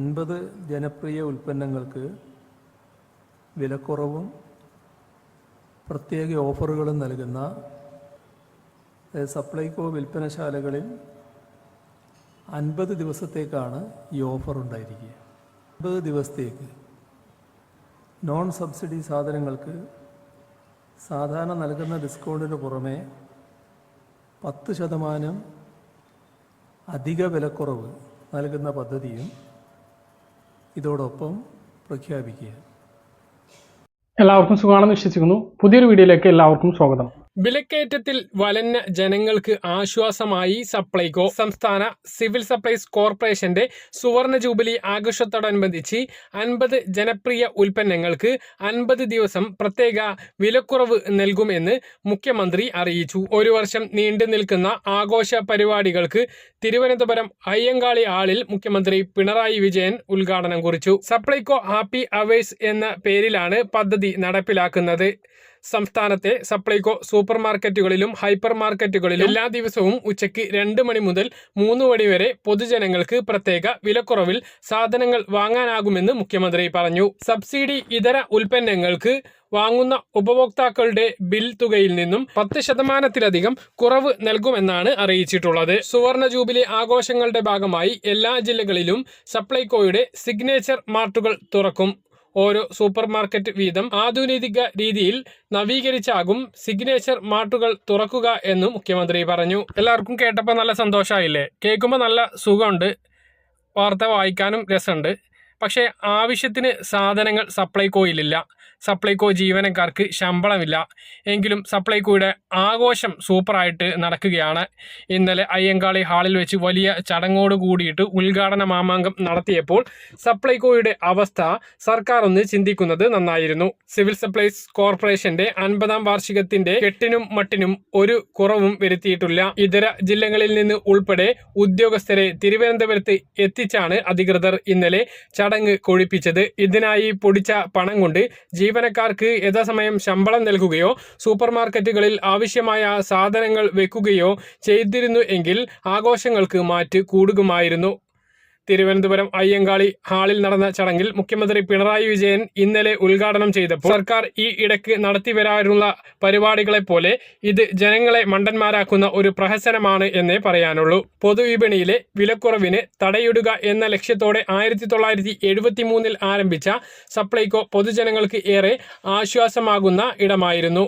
അൻപത് ജനപ്രിയ ഉൽപ്പന്നങ്ങൾക്ക് വിലക്കുറവും പ്രത്യേക ഓഫറുകളും നൽകുന്ന സപ്ലൈകോ വിൽപ്പനശാലകളിൽ അൻപത് ദിവസത്തേക്കാണ് ഈ ഓഫർ ഉണ്ടായിരിക്കുക. അൻപത് ദിവസത്തേക്ക് നോൺ സബ്സിഡി സാധനങ്ങൾക്ക് സാധാരണ നൽകുന്ന ഡിസ്കൗണ്ടിന് പുറമെ പത്ത് ശതമാനം അധിക വിലക്കുറവ് നൽകുന്ന പദ്ധതിയും ഇതോടൊപ്പം പ്രഖ്യാപിക്കുക. എല്ലാവർക്കും സുഖമാണെന്ന് വിശ്വസിക്കുന്നു. പുതിയൊരു വീഡിയോയിലേക്ക് എല്ലാവർക്കും സ്വാഗതം. വിലക്കയറ്റത്തിൽ വലഞ്ഞ ജനങ്ങൾക്ക് ആശ്വാസമായി സപ്ലൈകോ സംസ്ഥാന സിവിൽ സപ്ലൈസ് കോർപ്പറേഷന്റെ സുവർണ ജൂബിലി ആഘോഷത്തോടനുബന്ധിച്ച് അൻപത് ജനപ്രിയ ഉൽപ്പന്നങ്ങൾക്ക് അൻപത് ദിവസം പ്രത്യേക വിലക്കുറവ് നൽകുമെന്ന് മുഖ്യമന്ത്രി അറിയിച്ചു. ഒരു വർഷം നീണ്ടു നിൽക്കുന്ന ആഘോഷ പരിപാടികൾക്ക് തിരുവനന്തപുരം അയ്യങ്കാളി ആളിൽ മുഖ്യമന്ത്രി പിണറായി വിജയൻ ഉദ്ഘാടനം കുറിച്ചു. സപ്ലൈകോ ഹാപ്പി അവേഴ്സ് എന്ന പേരിലാണ് പദ്ധതി നടപ്പിലാക്കുന്നത്. സംസ്ഥാനത്തെ സപ്ലൈകോ സൂപ്പർ മാർക്കറ്റുകളിലും ഹൈപ്പർ മാർക്കറ്റുകളിലും എല്ലാ ദിവസവും ഉച്ചയ്ക്ക് രണ്ട് മണി മുതൽ മൂന്ന് മണി വരെ പൊതുജനങ്ങൾക്ക് പ്രത്യേക വിലക്കുറവിൽ സാധനങ്ങൾ വാങ്ങാനാകുമെന്ന് മുഖ്യമന്ത്രി പറഞ്ഞു. സബ്സിഡി ഇതര ഉൽപ്പന്നങ്ങൾക്ക് വാങ്ങുന്ന ഉപഭോക്താക്കളുടെ ബിൽ തുകയിൽ നിന്നും പത്ത് ശതമാനത്തിലധികം കുറവ് നൽകുമെന്നാണ് അറിയിച്ചിട്ടുള്ളത്. സുവർണ ജൂബിലി ആഘോഷങ്ങളുടെ ഭാഗമായി എല്ലാ ജില്ലകളിലും സപ്ലൈകോയുടെ സിഗ്നേച്ചർ മാർട്ടുകൾ തുറക്കും. ഓരോ സൂപ്പർ മാർക്കറ്റ് വീതം ആധുനിക രീതിയിൽ നവീകരിച്ചാകും സിഗ്നേച്ചർ മാർട്ടുകൾ തുറക്കുക എന്നും മുഖ്യമന്ത്രി പറഞ്ഞു. എല്ലാവർക്കും കേട്ടപ്പോൾ നല്ല സന്തോഷമായില്ലേ? കേൾക്കുമ്പോൾ നല്ല സുഖമുണ്ട്. വാർത്ത വായിക്കാനും രസമുണ്ട്. പക്ഷേ ആവശ്യത്തിന് സാധനങ്ങൾ സപ്ലൈകോയിലില്ല. സപ്ലൈകോ ജീവനക്കാർക്ക് ശമ്പളമില്ല. എങ്കിലും സപ്ലൈകോയുടെ ആഘോഷം സൂപ്പറായിട്ട് നടക്കുകയാണ്. ഇന്നലെ അയ്യങ്കാളി ഹാളിൽ വെച്ച് വലിയ ചടങ്ങോട് കൂടിയിട്ട് ഉദ്ഘാടന മാമാങ്കം നടത്തിയപ്പോൾ സപ്ലൈകോയുടെ അവസ്ഥ സർക്കാർ ഒന്ന് ചിന്തിക്കുന്നത് നന്നായിരുന്നു. സിവിൽ സപ്ലൈസ് കോർപ്പറേഷന്റെ അൻപതാം വാർഷികത്തിന്റെ കെട്ടിനും മട്ടിനും ഒരു കുറവും വരുത്തിയിട്ടില്ല. ഇതര ജില്ലകളിൽ നിന്ന് ഉൾപ്പെടെ ഉദ്യോഗസ്ഥരെ തിരുവനന്തപുരത്ത് എത്തിച്ചാണ് അധികൃതർ ഇന്നലെ ചടങ്ങ് കൊഴിപ്പിച്ചത്. ഇതിനായി പൊടിച്ച പണം കൊണ്ട് ജീവനക്കാർക്ക് യഥാസമയം ശമ്പളം നൽകുകയോ സൂപ്പർ മാർക്കറ്റുകളിൽ ആവശ്യമായ സാധനങ്ങൾ വെക്കുകയോ ചെയ്തിരുന്നു എങ്കിൽ ആഘോഷങ്ങൾക്ക് മാറ്റ് കൂടുകയുമായിരുന്നു തിരുവനന്തപുരം അയ്യങ്കാളി ഹാളിൽ നടന്ന ചടങ്ങിൽ മുഖ്യമന്ത്രി പിണറായി വിജയൻ ഇന്നലെ ഉദ്ഘാടനം ചെയ്തപ്പോൾ സർക്കാർ ഈ ഇടയ്ക്ക് നടത്തിവരാറുള്ള പരിപാടികളെ പോലെ ഇത് ജനങ്ങളെ മണ്ടന്മാരാക്കുന്ന ഒരു പ്രഹസനമാണ് എന്നേ പറയാനുള്ളൂ. പൊതുവിപണിയിലെ വിലക്കുറവിന് തടയിടുക എന്ന ലക്ഷ്യത്തോടെ ആയിരത്തി തൊള്ളായിരത്തി എഴുപത്തി മൂന്നിൽ ആരംഭിച്ച സപ്ലൈകോ പൊതുജനങ്ങൾക്ക് ഏറെ ആശ്വാസമാകുന്ന ഇടമായിരുന്നു.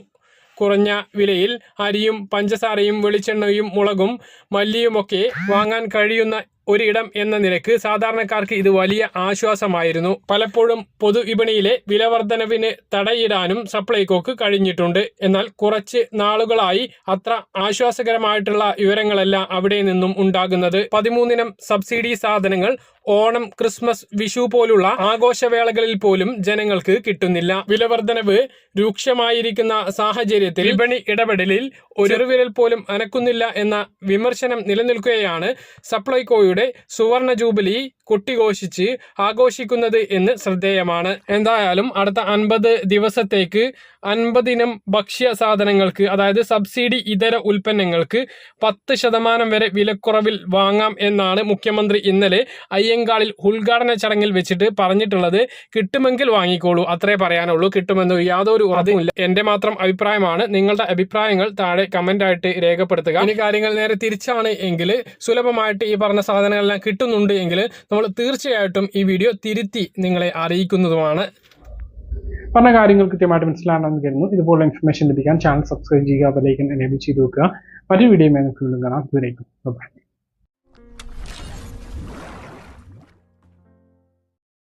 കുറഞ്ഞ വിലയിൽ അരിയും പഞ്ചസാരയും വെളിച്ചെണ്ണയും മുളകും മല്ലിയുമൊക്കെ വാങ്ങാൻ കഴിയുന്ന ഒരിടം എന്ന നിലയ്ക്ക് സാധാരണക്കാർക്ക് ഇത് വലിയ ആശ്വാസമായിരുന്നു. പലപ്പോഴും പൊതു പൊതുവിപണിയിലെ വിലവർധനവിന് തടയിടാനും സപ്ലൈകോക്ക് കഴിഞ്ഞിട്ടുണ്ട്. എന്നാൽ കുറച്ച് നാളുകളായി അത്ര ആശ്വാസകരമായിട്ടുള്ള വിവരങ്ങളല്ല അവിടെ നിന്നും ഉണ്ടാകുന്നത്. പതിമൂന്നിനം സബ്സിഡി സാധനങ്ങൾ ഓണം ക്രിസ്മസ് വിഷു പോലുള്ള ആഘോഷവേളകളിൽ പോലും ജനങ്ങൾക്ക് കിട്ടുന്നില്ല. വിലവർധനവ് രൂക്ഷമായിരിക്കുന്ന സാഹചര്യത്തിൽ വിപണി ഇടപെടലിൽ ഒരു വിരൽ പോലും അനക്കുന്നില്ല എന്ന വിമർശനം നിലനിൽക്കുകയാണ് സപ്ലൈകോയുടെ സുവർണ ജൂബിലി കൊട്ടിഘോഷിച്ച് ആഘോഷിക്കുന്നത് എന്ന് ശ്രദ്ധേയമാണ്. എന്തായാലും അടുത്ത അൻപത് ദിവസത്തേക്ക് അൻപതിനം ഭക്ഷ്യ സാധനങ്ങൾക്ക് അതായത് സബ്സിഡി ഇതര ഉൽപ്പന്നങ്ങൾക്ക് പത്ത് ശതമാനം വരെ വിലക്കുറവിൽ വാങ്ങാം എന്നാണ് മുഖ്യമന്ത്രി ഇന്നലെ അയ്യങ്കാളിൽ ഉദ്ഘാടന ചടങ്ങിൽ വെച്ചിട്ട് പറഞ്ഞിട്ടുള്ളത്. കിട്ടുമെങ്കിൽ വാങ്ങിക്കോളൂ. അത്രേ പറയാനുള്ളൂ. കിട്ടുമെന്ന് യാതൊരു ഉറപ്പുമില്ല എന്റെ മാത്രം അഭിപ്രായമാണ്. നിങ്ങളുടെ അഭിപ്രായങ്ങൾ താഴെ കമന്റ് ആയിട്ട് രേഖപ്പെടുത്തുക. ഇനി കാര്യങ്ങൾ നേരെ തിരിച്ചാണ് എങ്കിൽ സുലഭമായിട്ട് ഈ പറഞ്ഞ സാധനങ്ങളെല്ലാം കിട്ടുന്നുണ്ട് എങ്കിൽ നമ്മൾ തീർച്ചയായിട്ടും ഈ വീഡിയോ തിരുത്തി നിങ്ങളെ അറിയിക്കുന്നതുമാണ്. പറഞ്ഞ കാര്യങ്ങൾ കൃത്യമായിട്ട് മനസ്സിലാണെന്ന് കരുതുന്നു. ഇതുപോലുള്ള ഇൻഫർമേഷൻ ലഭിക്കാൻ ചാനൽ സബ്സ്ക്രൈബ് ചെയ്യുക ബെലൈക്കൻ എനേബിൾ ചെയ്ത് വെക്കുക. മറ്റൊരു വീഡിയോ വീണ്ടും കാണാം.